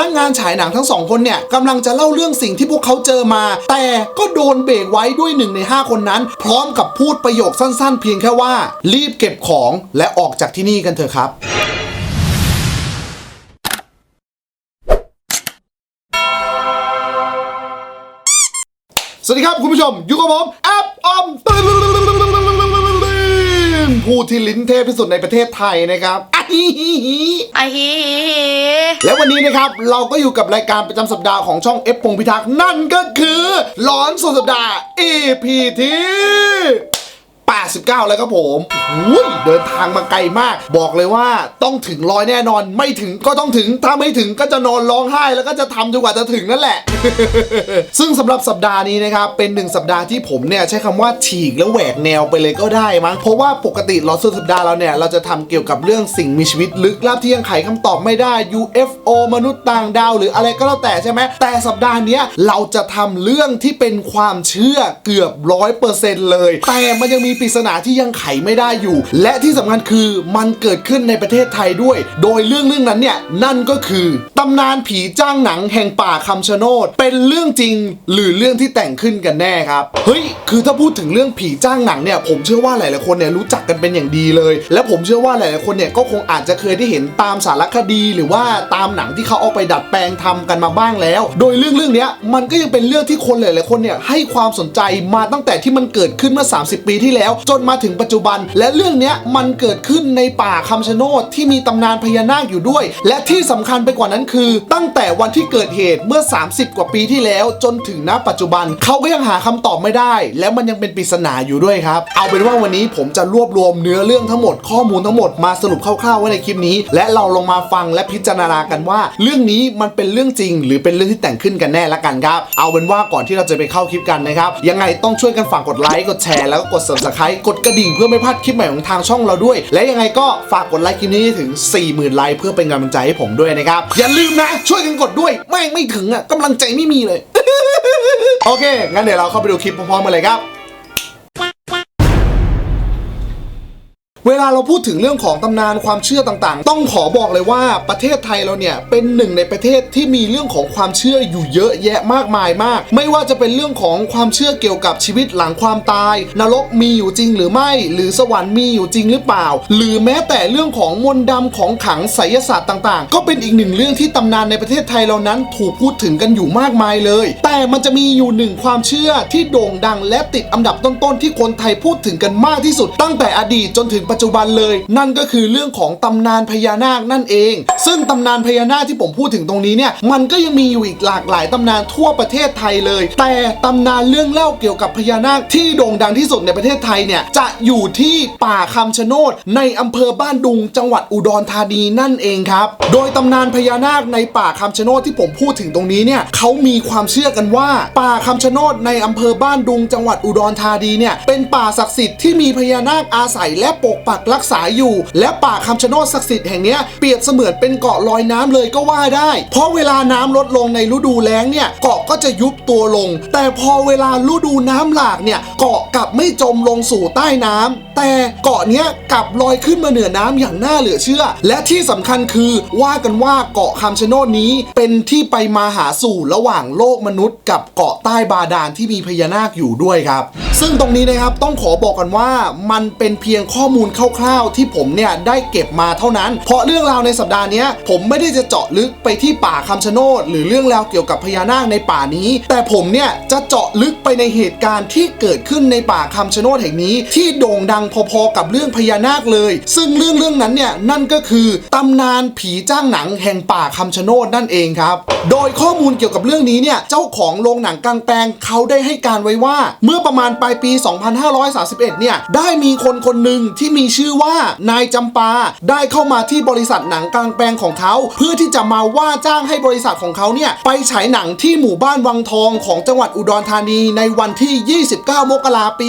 นักงานฉายหนังทั้งสองคนเนี่ยกำลังจะเล่าเรื่องสิ่งที่พวกเขาเจอมา แต่ก็โดนเบรกไว้ด้วยหนึ่งใน 5 คนนั้น พร้อมกับพูดประโยคสั้นๆ เพียงแค่ว่า รีบเก็บของและออกจากที่นี่กันเถอะครับสวัสดีครับ คุณผู้ชม อยู่กับผมแอปออม ผู้ที่ลิ้นเทพที่สุดในประเทศไทยนะครับอะฮิฮิฮิไอฮีและวันนี้นะครับเราก็อยู่กับรายการประจำสัปดาห์ของช่องเอฟพงพิทักษ์นั่นก็คือหลอนสุดสัปดาห์ EP ที่ 89 แล้วครับผมอุ้ยเดินทางมาไกลมาก บอกเลยว่าต้องถึงร้อยแน่นอน ไม่ถึงก็ต้องถึง ถ้าไม่ถึงก็จะนอนร้องไห้ แล้วก็จะทำจนกว่าจะถึงนั่นแหละ ซึ่งสำหรับสัปดาห์นี้นะครับ เป็นหนึ่งสัปดาห์ที่ผมเนี่ยใช้คำว่าฉีกแล้วแหวกแนวไปเลยก็ได้มั้ง เพราะว่าปกติหลอนสุดสัปดาห์เราเนี่ย เราจะทำเกี่ยวกับเรื่องสิ่งมีชีวิตลึกลับที่ยังไขคำตอบไม่ได้ UFO มนุษย์ต่างดาว หรืออะไรก็แล้วแต่ใช่ไหมแต่สัปดาห์นี้เราจะทำเรื่องที่เป็นความเชื่อเกือบร้อยเปอร์เซ็นต์เลย แต่มันยังมีปริศนาที่ยังไขไม่ได้อยู่ และที่สำคัญคือมันเกิดขึ้นในประเทศไทยด้วย โดยเรื่องเรื่องนั้นเนี่ยนั่นก็คือตำนานผีจ้างหนังแห่งป่าคำชะโนดเป็นเรื่องจริงหรือเรื่องที่แต่งขึ้นกันแน่ครับเฮ้ยคือถ้าพูดถึงเรื่องผีจ้างหนังเนี่ยผมเชื่อว่าหลายๆคนเนี่ยรู้จักกันเป็นอย่างดีเลย และผมเชื่อว่าหลายๆคนเนี่ยก็คงอาจจะเคยได้เห็นตามสารคดี หรือว่าตามหนังที่เขาเอาไปดัดแปลงทำกันมาบ้างแล้ว โดยเรื่องเรื่องนี้มันก็ยังเป็นเรื่องที่คนหลายๆคนเนี่ยให้ความสนใจมาตั้งแต่ที่มันเกิดขึ้นเมื่อ 30 ปีที่แล้วจนมาถึงปัจจุบัน และเรื่องนี้มันเกิดขึ้นในป่าคำชะโนดที่มีตำนานพญานาคอยู่ด้วย และที่สำคัญไปกว่านั้นคือ ตั้งแต่วันที่เกิดเหตุเมื่อ 30 กว่าปีที่แล้วจนถึงณปัจจุบันเขาก็ยังหาคำตอบไม่ได้ และมันยังเป็นปริศนาอยู่ด้วยครับ เอาเป็นว่าวันนี้ผมจะรวบรวมเนื้อเรื่องทั้งหมดข้อมูลทั้งหมดมาสรุปคร่าวๆไว้ในคลิปนี้ และเราลงมาฟังและพิจารณากันว่า เรื่องนี้มันเป็นเรื่องจริง หรือเป็นเรื่องที่แต่งขึ้นกันแน่ละกันครับเอาเป็นว่าก่อนที่เราจะไปเข้าคลิปกันนะครับยังไงต้องช่วยกันฝากกดไลค์กดแชร์แล้วก็กด subscribe กดกระดิ่งเพื่อไม่พลาดคลิปใหม่ของทางช่องเราด้วย และยังไงก็ฝากกดไลค์คลิปนี้ถึง 40,000ไลค์เพื่อเป็นกำลังใจให้ผมด้วยนะครับ อย่าลืมนะ ช่วยกันกดด้วยแม่งไม่ถึงอะกำลังใจไม่มีเลย โอเค งั้นเดี๋ยวเราเข้าไปดูคลิปพร้อมๆกันเลยครับ เวลาเราพูดถึงเรื่องของตำนานความเชื่อต่างๆ ต้องขอบอกเลยว่าประเทศไทยเราเนี่ยเป็นหนึ่งในประเทศที่มีเรื่องของความเชื่ออยู่เยอะแยะมากมายมาก ไม่ว่าจะเป็นเรื่องของความเชื่อเกี่ยวกับชีวิตหลังความตาย นรกมีอยู่จริงหรือไม่ หรือสวรรค์มีอยู่จริงหรือเปล่า หรือแม้แต่เรื่องของมนต์ดำของขังไสยศาสตร์ต่างๆ ก็เป็นอีกหนึ่งเรื่องที่ตำนานในประเทศไทยเรานั้นถูกพูดถึงกันอยู่มากมายเลย แต่มันจะมีอยู่หนึ่งความเชื่อที่โด่งดังและติดอันดับต้นๆที่คนไทยพูดถึงกันมากที่สุดตั้งแต่อดีตจนถึงปัจจุบันเลย นั่นก็คือเรื่องของตำนานพญานาคนั่นเอง ซึ่งตำนานพญานาคที่ผมพูดถึงตรงนี้เนี่ยมันก็ยังมีอยู่อีกหลากหลายตำนานทั่วประเทศไทยเลย แต่ตำนานเรื่องเล่าเกี่ยวกับพญานาคที่โด่งดังที่สุดในประเทศไทยเนี่ยจะอยู่ที่ป่าคำชะโนดในอำเภอบ้านดุง จังหวัดอุดรธานีนั่นเองครับ โดยตำนานพญานาคในป่าคำชะโนดที่ผมพูดถึงตรงนี้เนี่ยเขามีความเชื่อกันว่า ป่าคำชะโนดในอำเภอบ้านดุง จังหวัดอุดรธานีเนี่ยเป็นป่าศักดิ์สิทธิ์ที่มีพญานาคอาศัยและปกปักรักษาอยู่ และป่าคำชะโนดศักดิ์สิทธิ์แห่งนี้เปรียบเสมือนเป็นเกาะลอยน้ำเลยก็ว่าได้ เพราะเวลาน้ำลดลงในฤดูแล้งเนี่ยเกาะก็จะยุบตัวลง แต่พอเวลาฤดูน้ำหลากเนี่ยเกาะกลับไม่จมลงสู่ใต้น้ำแต่เกาะเนี้ยกลับลอยขึ้นมาเหนือน้ำอย่างน่าเหลือเชื่อ และที่สำคัญคือว่ากันว่าเกาะคำชะโนดนี้เป็นที่ไปมาหาสู่ระหว่างโลกมนุษย์ กับเกาะใต้บาดาลที่มีพญานาคอยู่ด้วยครับ ซึ่งตรงนี้นะครับต้องขอบอกกันว่ามันเป็นเพียงข้อมูลคร่าวๆ ที่ผมเนี่ยได้เก็บมาเท่านั้น เพราะเรื่องราวในสัปดาห์นี้ผมไม่ได้จะเจาะลึกไปที่ป่าคำชะโนดหรือเรื่องราวเกี่ยวกับพญานาคในป่านี้ แต่ผมเนี่ยจะเจาะลึกไปในเหตุการณ์ที่เกิดขึ้นในป่าคำชะโนดแห่งนี้ ที่โด่งดังพอๆกับเรื่องพญานาคเลย ซึ่งเรื่องเรื่องนั้นเนี่ยนั่นก็คือตำนานผีจ้างหนังแห่งป่าคำชะโนดนั่นเองครับ โดยข้อมูลเกี่ยวกับเรื่องนี้เนี่ยเจ้าของโรงหนังกลางแปลงเขาได้ให้การไว้ว่า เมื่อประมาณปลายปี 2531 เนี่ยได้มีคนคนหนึ่งที่มีชื่อว่านายจำปาได้เข้ามาที่บริษัทหนังกลางแปลงของเขา เพื่อที่จะมาว่าจ้างให้บริษัทของเขาเนี่ยไปฉายหนังที่หมู่บ้านวังทองของจังหวัดอุดรธานีในวันที่ 29 มกราปี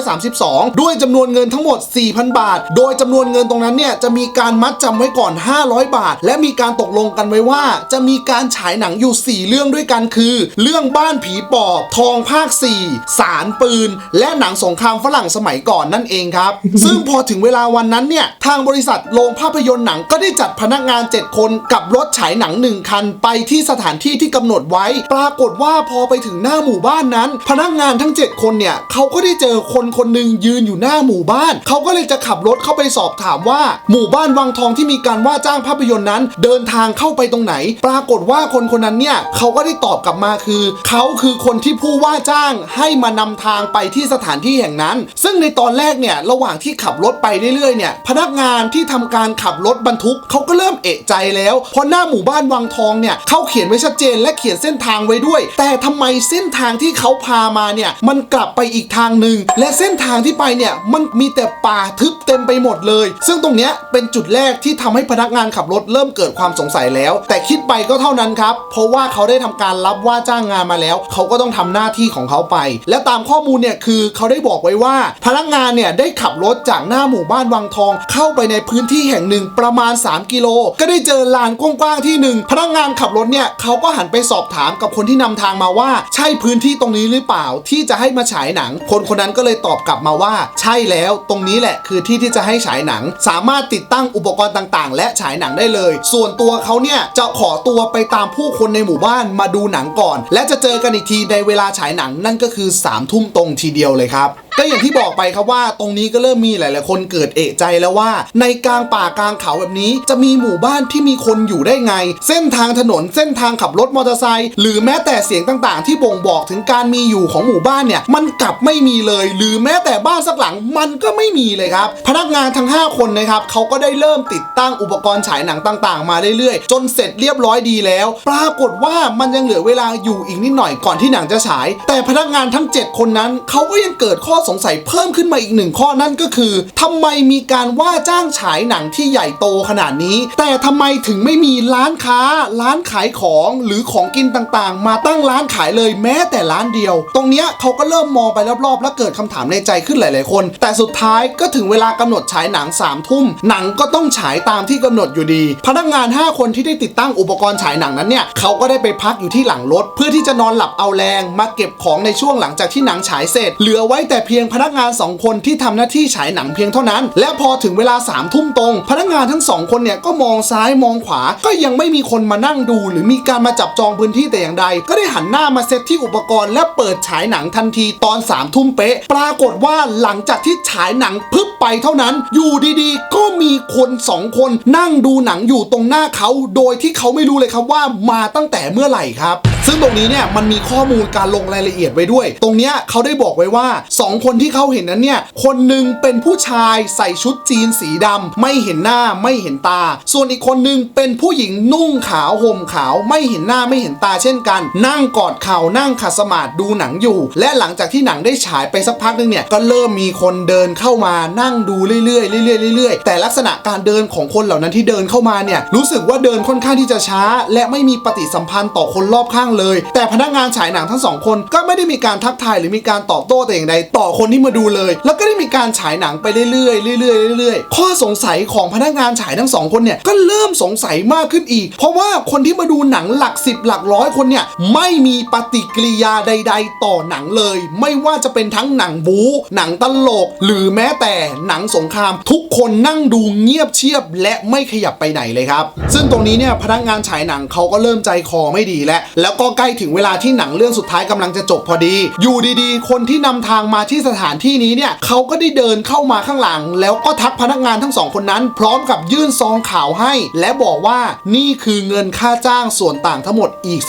2532 ด้วยจำนวนเงินทั้งหมด 4,000 บาท โดยจำนวนเงินตรงนั้นเนี่ยจะมีการมัดจำไว้ก่อน 500 บาท และมีการตกลงกันไว้ว่า จะมีการฉายหนังอยู่ 4 เรื่องด้วยกันคือ เรื่องบ้านผีปอบทองภาค 4 สารปืน และหนังสงครามฝรั่งสมัยก่อนนั่นเองครับซึ่งซึ่งพอถึงเวลาวันนั้นเนี่ย ทางบริษัทโรงภาพยนตร์หนังก็ได้จัดพนักงาน 7 คนกับรถฉายหนัง 1 คัน ไปที่สถานที่ที่กำหนดไว้ ปรากฏว่าพอไปถึงหน้าหมู่บ้านนั้น พนักงานทั้ง 7 คนเนี่ยเขาก็ได้เจอคนคนหนึ่งยืนอยู่หน้าหมู่บ้าน เขาก็เลยจะขับรถเข้าไปสอบถามว่า หมู่บ้านวังทองที่มีการว่าจ้างภาพยนตร์นั้น เดินทางเข้าไปตรงไหน ปรากฏว่าคนคนนั้นเนี่ยเขาก็ได้ตอบกลับมาคือเขาคือคนที่ผู้ว่าจ้างให้มานำทางไปที่สถานที่แห่งนั้น ซึ่งในตอนแรกเนี่ยระหว่างที่ขับขับรถไปเรื่อยๆเนี่ยพนักงานที่ทำการขับรถบรรทุกเขาก็เริ่มเอะใจแล้วเพราะหน้าหมู่บ้านวังทองเนี่ยเขาเขียนไว้ชัดเจนและเขียนเส้นทางไว้ด้วย แต่ทำไมเส้นทางที่เขาพามาเนี่ยมันกลับไปอีกทางหนึ่งและเส้นทางที่ไปเนี่ยมันมีแต่ป่าทึบเต็มไปหมดเลย ซึ่งตรงเนี้ยเป็นจุดแรกที่ทำให้พนักงานขับรถเริ่มเกิดความสงสัยแล้ว แต่คิดไปก็เท่านั้นครับ เพราะว่าเขาได้ทำการรับว่าจ้างงานมาแล้ว เขาก็ต้องทำหน้าที่ของเขาไป และตามข้อมูลเนี่ยคือเขาได้บอกไว้ว่าพนักงานเนี่ยได้ขับรถจากหน้าหมู่บ้านวังทอง เข้าไปในพื้นที่แห่งหนึ่งประมาณ 3 กิโล ก็ได้เจอลานกว้างๆที่หนึ่งพนักงานขับรถเนี่ยเขาก็หันไปสอบถามกับคนที่นำทางมาว่า ใช่พื้นที่ตรงนี้หรือเปล่าที่จะให้มาฉายหนัง คนคนนั้นก็เลยตอบกลับมาว่า ใช่แล้วตรงนี้แหละคือที่ที่จะให้ฉายหนัง สามารถติดตั้งอุปกรณ์ต่างๆ และฉายหนังได้เลย ส่วนตัวเขาเนี่ยจะขอตัวไปตามผู้คนในหมู่บ้านมาดูหนังก่อน และจะเจอกันอีกทีในเวลาฉายหนังนั่นก็คือ3ามทุ่มตรงทีเดียวเลยครับ ก็อย่างที่บอกไปครับว่าตรงนี้ก็เริ่มมีหลาย ๆ คนเกิดเอะใจแล้วว่า ในกลางป่ากลางเขาแบบนี้ จะมีหมู่บ้านที่มีคนอยู่ได้ไง เส้นทางถนนเส้นทางขับรถมอเตอร์ไซค์หรือแม้แต่เสียงต่าง ๆ ที่บ่งบอกถึงการมีอยู่ของหมู่บ้านเนี่ย มันกลับไม่มีเลย หรือแม้แต่บ้านสักหลังมันก็ไม่มีเลยครับ พนักงานทั้ง 5 คนนะครับเขาก็ได้เริ่มติดตั้งอุปกรณ์ฉายหนังต่าง ๆ มาเรื่อย ๆ จนเสร็จเรียบร้อยดีแล้ว ปรากฏว่ามันยังเหลือเวลาอยู่อีกนิดหน่อยก่อนที่หนังจะฉาย แต่พนักงานทั้ง 7 คนนั้นเขาก็ยังเกิดข้อสงสัยเพิ่มขึ้นมาอีกหนึ่งข้อนั่นก็คือทำไมมีการว่าจ้างฉายหนังที่ใหญ่โตขนาดนี้ แต่ทำไมถึงไม่มีร้านค้า ร้านขายของหรือของกินต่างๆ มาตั้งร้านขายเลยแม้แต่ร้านเดียว ตรงเนี้ยเขาก็เริ่มมองไปรอบๆ แล้วเกิดคำถามในใจขึ้นหลาย ๆ คน แต่สุดท้ายก็ถึงเวลากำหนดฉายหนัง3ามทุ่มหนังก็ต้องฉายตามที่กำหนดอยู่ดี พนักงาน 5 คนที่ได้ติดตั้งอุปกรณ์ฉายหนังนั้นเนี่ยเขาก็ได้ไปพักอยู่ที่หลังรถ เพื่อที่จะนอนหลับเอาแรงมาเก็บของในช่วงหลังจากที่หนังฉายเสร็จ เหลือไว้แต่เพียงพนักงาน 2 คนที่ทำหน้าที่ฉายหนังเพียงเท่านั้น และพอถึงเวลา3ามทุ่มตรง พนักงานทั้งสองคนเนี่ยก็มองซ้ายมองขวา ก็ยังไม่มีคนมานั่งดู หรือมีการมาจับจองพื้นที่แต่อย่างใด ก็ได้หันหน้ามาเซตที่อุปกรณ์และเปิดฉายหนังทันทีตอน3ามทุ่มเป๊ะ ปรากฏว่าหลังจากที่ฉายหนังพึบไปเท่านั้น อยู่ดีๆ ก็มีคนสองคนนั่งดูหนังอยู่ตรงหน้าเขา โดยที่เขาไม่รู้เลยครับว่ามาตั้งแต่เมื่อไหร่ครับ ซึ่งตรงนี้เนี่ยมันมีข้อมูลการลงรายละเอียดไว้ด้วย ตรงเนี้ยเขาได้บอกไว้ว่า 2คนที่เขาเห็นนั้นเนี่ยคนหนึ่งเป็นผู้ชายใส่ชุดจีนสีดำไม่เห็นหน้าไม่เห็นตา ส่วนอีกคนหนึ่งเป็นผู้หญิงนุ่งขาวห่มขาว ไม่เห็นหน้าไม่เห็นตาเช่นกัน นั่งกอดเข่านั่งขัดสมาธิดูหนังอยู่ และหลังจากที่หนังได้ฉายไปสักพักหนึงเนี่ยก็เริ่มมีคนเดินเข้ามานั่งดูเรื่อยๆเรื่อยๆเรื่อยๆแต่ลักษณะการเดินของคนเหล่านั้นที่เดินเข้ามาเนี่ยรู้สึกว่าเดินค่อนข้างที่จะช้า และไม่มีปฏิสัมพันธ์ต่อคนรอบข้างเลย แต่พนักงานฉายหนังทั้งสองคนก็ไม่ได้มีการทักทายหรือมีการตอบโต้แต่อย่างใดต่อคนที่มาดูเลย แล้วก็ได้มีการฉายหนังไปเรื่อยๆเรื่อยๆเรื่อยๆข้อสงสัยของพนักงานฉายทั้งสองคนเนี่ยก็เริ่มสงสัยมากขึ้นอีก เพราะว่าคนที่มาดูหนังหลักสิบหลักร้อยคนเนี่ยไม่มีปฏิกิริยาใด ๆ ต่อหนังเลย ไม่ว่าจะเป็นทั้งหนังบู๊หนังตลก หรือแม้แต่หนังสงคราม ทุกคนนั่งดูเงียบเชียบ และไม่ขยับไปไหนเลยครับ ซึ่งตรงนี้เนี่ยพนักงานฉายหนังเขาก็เริ่มใจคอไม่ดีแล้วแล้วก็ใกล้ถึงเวลาที่หนังเรื่องสุดท้ายกำลังจะจบพอดี อยู่ดีๆ คนที่นำทางมาที่สถานที่นี้เนี่ยเขาก็ได้เดินเข้ามาข้างหลัง แล้วก็ทักพนักงานทั้งสองคนนั้น พร้อมกับยื่นซองข่าวให้ และบอกว่านี่คือเงินค่าจ้างส่วนต่างทั้งหมดอีก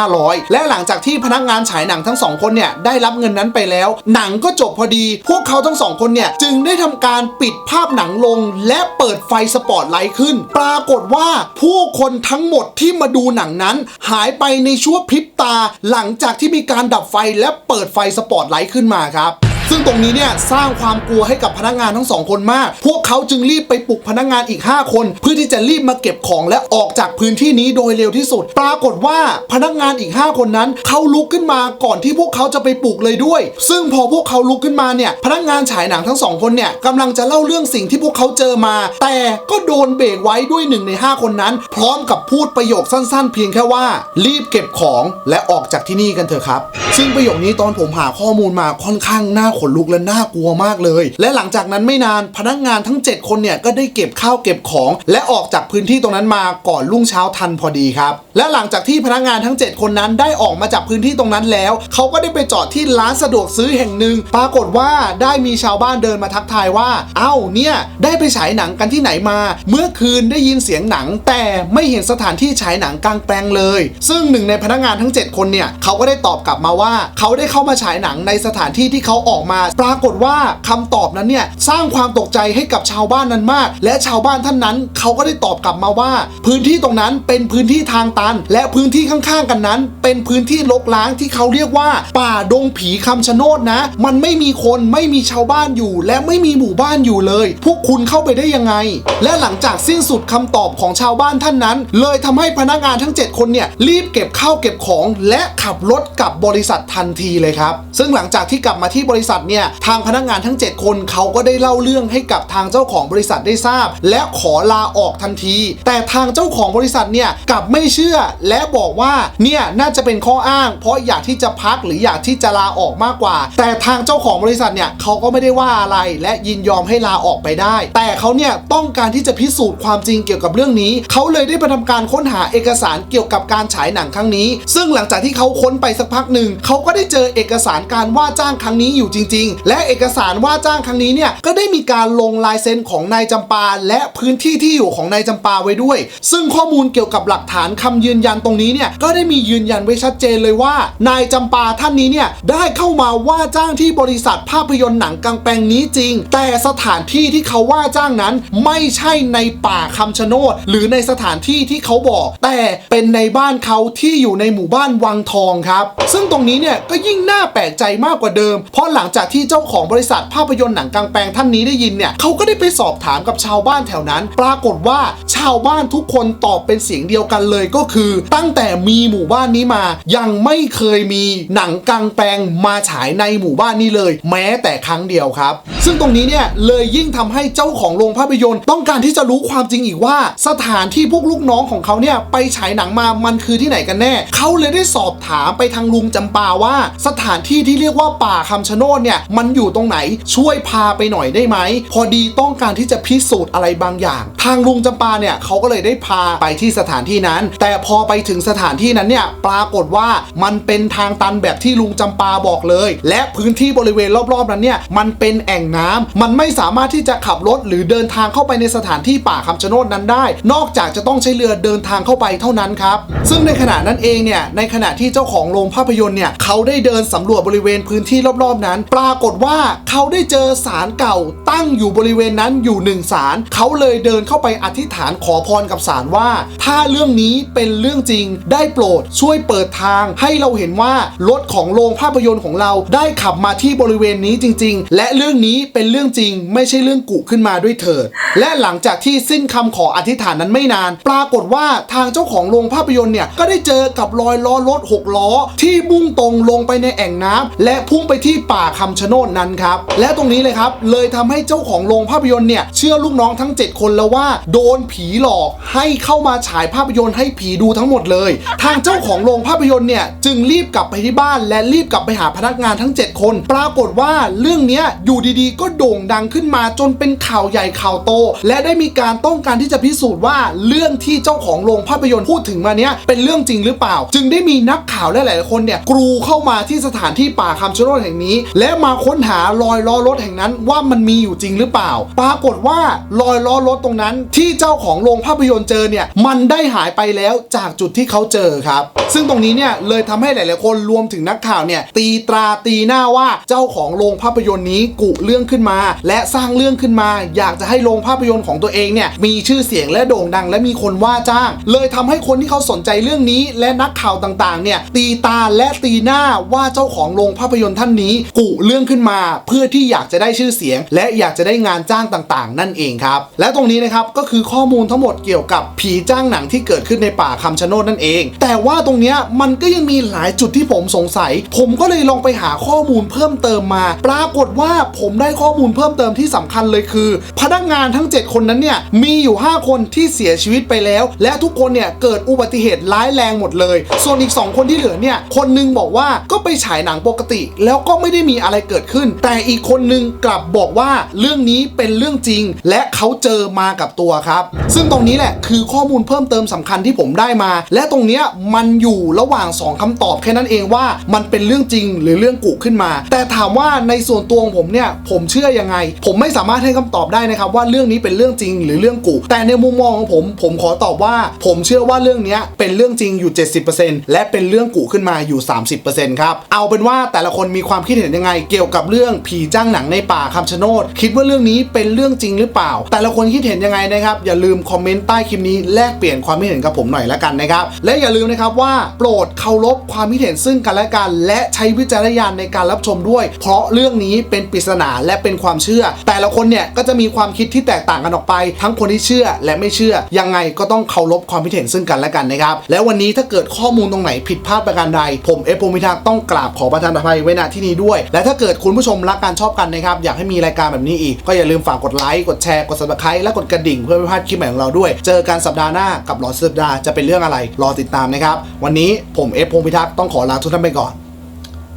3,500 และหลังจากที่พนักงานฉายหนังทั้งสองคนเนี่ยได้รับเงินนั้นไปแล้ว หนังก็จบพอดี พวกเขาทั้งสองคนเนี่ยจึงได้ทำการปิดภาพหนังลง และเปิดไฟสปอตไลท์ขึ้น ปรากฏว่าผู้คนทั้งหมดที่มาดูหนังนั้น หายไปในชั่วพริบตา หลังจากที่มีการดับไฟและเปิดไฟสปอตไลท์ขึ้นมาครับ ซึ่งตรงนี้เนี่ยสร้างความกลัวให้กับพนักงานทั้งสองคนมาก พวกเขาจึงรีบไปปลุกพนักงานอีก 5 คน เพื่อที่จะรีบมาเก็บของและออกจากพื้นที่นี้โดยเร็วที่สุด ปรากฏว่าพนักงานอีก 5 คนนั้นเขาลุกขึ้นมาก่อนที่พวกเขาจะไปปลุกเลยด้วย ซึ่งพอพวกเขาลุกขึ้นมาเนี่ยพนักงานฉายหนังทั้งสองคนเนี่ยกำลังจะเล่าเรื่องสิ่งที่พวกเขาเจอมา แต่ก็โดนเบรกไว้ด้วยหนึ่งใน 5 คนนั้น พร้อมกับพูดประโยคสั้นๆ เพียงแค่ว่า รีบเก็บของและออกจากที่นี่กันเถอะครับ ซึ่งประโยคนี้ตอนผมหาข้อมูลมาค่อนข้างน่าขนลุกและน่ากลัวมากเลย และหลังจากนั้นไม่นานพนักงานทั้ง 7 คนเนี่ยก็ได้เก็บข้าวเก็บของ และออกจากพื้นที่ตรงนั้นมาก่อนรุ่งเช้าทันพอดีครับ และหลังจากที่พนักงานทั้ง 7 คนนั้นได้ออกมาจากพื้นที่ตรงนั้นแล้วเขาก็ได้ไปจอดที่ร้านสะดวกซื้อแห่งหนึ่งปรากฏว่าได้มีชาวบ้านเดินมาทักทายว่า เอ้าเนี่ยได้ไปฉายหนังกันที่ไหนมา เมื่อคืนได้ยินเสียงหนัง แต่ไม่เห็นสถานที่ฉายหนังกลางแปลงเลย ซึ่งหนึ่งในพนักงานทั้ง 7 คนเนี่ยเขาก็ได้ตอบกลับมาว่าเขาได้เข้ามาฉายหนังในสถานที่ที่เขาออกมาปรากฏว่าคำตอบนั้นเนี่ยสร้างความตกใจให้กับชาวบ้านนั้นมาก และชาวบ้านท่านนั้นเขาก็ได้ตอบกลับมาว่า พื้นที่ตรงนั้นเป็นพื้นที่ทางตัน และพื้นที่ข้างๆกันนั้น เป็นพื้นที่รกร้างที่เขาเรียกว่า ป่าดงผีคำชะโนดนะ มันไม่มีคนไม่มีชาวบ้านอยู่ และไม่มีหมู่บ้านอยู่เลย พวกคุณเข้าไปได้ยังไง และหลังจากสิ้นสุดคำตอบของชาวบ้านท่านนั้น เลยทำให้พนักงานทั้ง 7 คนเนี่ยรีบเก็บข้าวเก็บของ และขับรถกลับบริษัททันทีเลยครับ ซึ่งหลังจากที่กลับมาที่บริษัทเนี่ยทางพนักงานทั้ง 7 คนเขาก็ได้เล่าเรื่องให้กับทางเจ้าของบริษัทได้ทราบ และขอลาออกทันที แต่ทางเจ้าของบริษัทเนี่ยกลับไม่เชื่อและบอกว่าเนี่ยน่าจะเป็นข้ออ้าง เพราะอยากที่จะพักหรืออยากที่จะลาออกมากกว่า แต่ทางเจ้าของบริษัทเนี่ยเขาก็ไม่ได้ว่าอะไรและยินยอมให้ลาออกไปได้ แต่เขาเนี่ยต้องการที่จะพิสูจน์ความจริงเกี่ยวกับเรื่องนี้ เขาเลยได้ไปทำการค้นหาเอกสารเกี่ยวกับการฉายหนังครั้งนี้ ซึ่งหลังจากที่เขาค้นไปสักพักหนึ่งเขาก็ได้เจอเอกสารการว่าจ้างครั้งนี้อยู่จริงๆ และเอกสารว่าจ้างครั้งนี้เนี่ยก็ได้มีการลงลายเซ็นของนายจำปา และพื้นที่ที่อยู่ของนายจำปาไว้ด้วย ซึ่งข้อมูลเกี่ยวกับหลักฐานคำยืนยันตรงนี้เนี่ยก็ได้มียืนยันไว้ชัดเจนเลยว่า นายจำปาท่านนี้เนี่ยได้เข้ามาว่าจ้างที่บริษัทภาพยนตร์หนังกลางแปลงนี้จริง แต่สถานที่ที่เขาว่าจ้างนั้นไม่ใช่ในป่าคำชะโนดหรือในสถานที่ที่เขาบอก แต่เป็นในบ้านเขาที่อยู่ในหมู่บ้านวังทองครับ ซึ่งตรงนี้เนี่ยก็ยิ่งน่าแปลกใจมากกว่าเดิม เพราะหลังจากที่เจ้าของบริษัทภาพยนตร์หนังกลางแปลงท่านนี้ได้ยินเนี่ยเขาก็ได้ไปสอบถามกับชาวบ้านแถวนั้น ปรากฏว่าชาวบ้านทุกคนตอบเป็นเสียงเดียวกันเลยก็คือ ตั้งแต่มีหมู่บ้านนี้มา ยังไม่เคยมีหนังกลางแปลงมาฉายในหมู่บ้านนี้เลย แม้แต่ครั้งเดียวครับ ซึ่งตรงนี้เนี่ยเลยยิ่งทำให้เจ้าของโรงภาพยนตร์ ต้องการที่จะรู้ความจริงอีกว่า สถานที่พวกลูกน้องของเขาเนี่ยไปฉายหนังมามันคือที่ไหนกันแน่ เขาเลยได้สอบถามไปทางลุงจำปาว่า สถานที่ที่เรียกว่าป่าคำชะโนดเนี่ยมันอยู่ตรงไหนช่วยพาไปหน่อยได้ไหม พอดีต้องการที่จะพิสูจน์อะไรบางอย่าง ทางลุงจำปาเนี่ยเขาก็เลยได้พาไปที่สถานที่นั้น แต่พอไปถึงสถานที่นั้นเนี่ยปรากฏว่ามันเป็นทางตันแบบที่ลุงจำปาบอกเลย และพื้นที่บริเวณรอบๆนั้นเนี่ยมันเป็นแอ่งน้ำมันไม่สามารถที่จะขับรถหรือเดินทางเข้าไปในสถานที่ป่าคำชะโนดนั้นได้ นอกจากจะต้องใช้เรือเดินทางเข้าไปเท่านั้นครับ ซึ่งในขณะนั้นเองเนี่ยในขณะที่เจ้าของโรงภาพยนตร์เนี่ยเขาได้เดินสำรวจบริเวณพื้นที่รอบๆนั้นปรากฏว่าเขาได้เจอศาลเก่าตั้งอยู่บริเวณนั้นอยู่หนึ่งศาลเขาเลยเดินเข้าไปอธิษฐานขอพรกับศาลว่า ถ้าเรื่องนี้เป็นเรื่องจริงได้โปรดช่วยเปิดทาง ให้เราเห็นว่ารถของโรงภาพยนตร์ของเราได้ขับมาที่บริเวณนี้จริง ๆ และเรื่องนี้เป็นเรื่องจริง ไม่ใช่เรื่องกุขึ้นมาด้วยเถิดและหลังจากที่สิ้นคำขออธิษฐานนั้นไม่นาน ปรากฏว่าทางเจ้าของโรงภาพยนตร์เนี่ยก็ได้เจอกับรอยล้อรถหกล้อ ที่มุ่งตรงลงไปในแอ่งน้ำและพุ่งไปที่ป่าคำชะโนดนั้นครับ และตรงนี้เลยครับ เลยทำให้เจ้าของโรงภาพยนตร์เนี่ยเชื่อลูกน้องทั้ง 7 คนแล้วว่า โดนผีหลอกให้เข้ามาฉายภาพยนตร์ให้ผีดูทั้งหมดเลย ทางเจ้าของโรงภาพยนตร์เนี่ยจึงรีบกลับไปที่บ้าน และรีบกลับไปหาพนักงานทั้ง 7 คน ปรากฏว่าเรื่องนี้อยู่ดีๆ ก็โด่งดังขึ้นมาจนเป็นข่าวใหญ่ข่าวโต และได้มีการต้องการที่จะพิสูจน์ว่าเรื่องที่เจ้าของโรงภาพยนตร์พูดถึงมาเนี้ยเป็นเรื่องจริงหรือเปล่า จึงได้มีนักข่าวและหลายๆคนเนี่ยกรูเข้ามาที่สถานที่ป่าคำชะโนดแห่งนี้ และมาค้นหารอยล้อรถแห่งนั้นว่ามันมีอยู่จริงหรือเปล่า ปรากฏว่ารอยล้อรถตรงนั้น ที่เจ้าของโรงภาพยนตร์เจอเนี่ยมันได้หายไปแล้วจากจุดที่เขาเจอครับ ซึ่งตรงนี้เนี่ยเลยทำให้หลาย ๆ คนรวมถึงนักข่าวเนี่ยตีตราตีหน้าว่าเจ้าของโรงภาพยนตร์นี้กุเรื่องขึ้นมา และสร้างเรื่องขึ้นมา อยากจะให้โรงภาพยนตร์ของตัวเองเนี่ยมีชื่อเสียงและโด่งดัง และมีคนว่าจ้าง เลยทำให้คนที่เขาสนใจเรื่องนี้ และนักข่าวต่าง ๆ เนี่ยตีตาและตีหน้าว่าเจ้าของโรงภาพยนตร์ท่านนี้กุเรื่องขึ้นมา เพื่อที่อยากจะได้ชื่อเสียง และอยากจะได้งานจ้างต่างๆ นั่นเองครับ และตรงนี้นะครับก็คือข้อมูลทั้งหมดเกี่ยวกับผีจ้างหนังที่เกิดขึ้นในป่าคำชะโนดนั่นเอง แต่ว่าตรงนี้มันก็ยังมีหลายจุดที่ผมสงสัย ผมก็เลยลองไปหาข้อมูลเพิ่มเติมมา ปรากฏว่าผมได้ข้อมูลเพิ่มเติมที่สำคัญเลยคือ พนักงานทั้ง 7 คนนั้นเนี่ยมีอยู่ 5 คนที่เสียชีวิตไปแล้ว และทุกคนเนี่ยเกิดอุบัติเหตุร้ายแรงหมดเลย ส่วนอีก 2 คนที่เหลือเนี่ยคนหนึงบอกว่าก็ไปฉายหนังปกติ แล้วก็ไม่ได้มีอะไรเกิดขึ้น แต่อีกคนนึงกลับบอกว่าเรื่องนี้เป็นเรื่องจริง และเขาเจอมากับตัวครับ ซึ่งตรงนี้แหละคือข้อมูลเพิ่มเติมสำคัญที่ผมได้มา และตรงเนี้ยมันอยู่ระหว่างสองคำตอบแค่นั้นเองว่ามันเป็นเรื่องจริงหรือเรื่องกุขึ้นมา แต่ถามว่าในส่วนตัวของผมเนี่ยผมเชื่อยังไง ผมไม่สามารถให้คำตอบได้นะครับว่าเรื่องนี้เป็นเรื่องจริงหรือเรื่องกุแต่ในมุมมองของผม ผมขอตอบว่า ผมเชื่อว่าเรื่องนี้เป็นเรื่องจริงอยู่ 70%และเป็นเรื่องกุขึ้นมาอยู่ 30%ครับเอาเป็นว่าแต่ละคนมีความคิดเห็นยังไงเกี่ยวกับเรื่องผีจ้างหนังในป่าคำชะโนดคิดว่าเรื่องนี้เป็นเรื่องจริงหรือเปล่า แต่ละคนคิดเห็นยังไงนะครับ อย่าลืมคอมเมนต์ใต้คลิปนี้แลกเปลี่ยนความคิดเห็นกับผมหน่อยละกันนะครับและอย่าลืมนะครับว่าโปรดเคารพความคิดเห็นซึ่งกันและกัน และใช้วิจารณญาณในการรับชมด้วย เพราะเรื่องนี้เป็นปริศนาและเป็นความเชื่อ แต่ละคนเนี่ยก็จะมีความคิดที่แตกต่างกันออกไป ทั้งคนที่เชื่อและไม่เชื่อ ยังไงก็ต้องเคารพความคิดเห็นซึ่งกันและกันนะครับและวันนี้ถ้าเกิดข้อมูลตรงไหนผิดพลาดประการใด ผมเอฟโพมิทักต้องกราบขอประทานอภัยไว้ณที่นี้ด้วย และถ้าเกิดคุณผู้ชมรักการชอบกันนะครับอยากให้มีรายการแบบนี้อีก ก็อย่าลืมฝากกดไลค์กดแชร์กดซับสไครต์และกดกระดิ่งเพื่อไม่พลาดคลิปใหม่ของเราด้วย เจอกันสัปดาห์หน้ากับหลอดสัปดาห์จะเป็นเรื่องอะไรรอติดตามนะครับวันนี้ผมเอฟพงพิทักษ์ต้องขอลาทุกท่านไปก่อน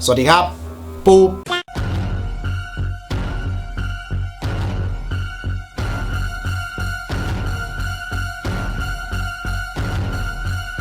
สวัสดีครับ ปู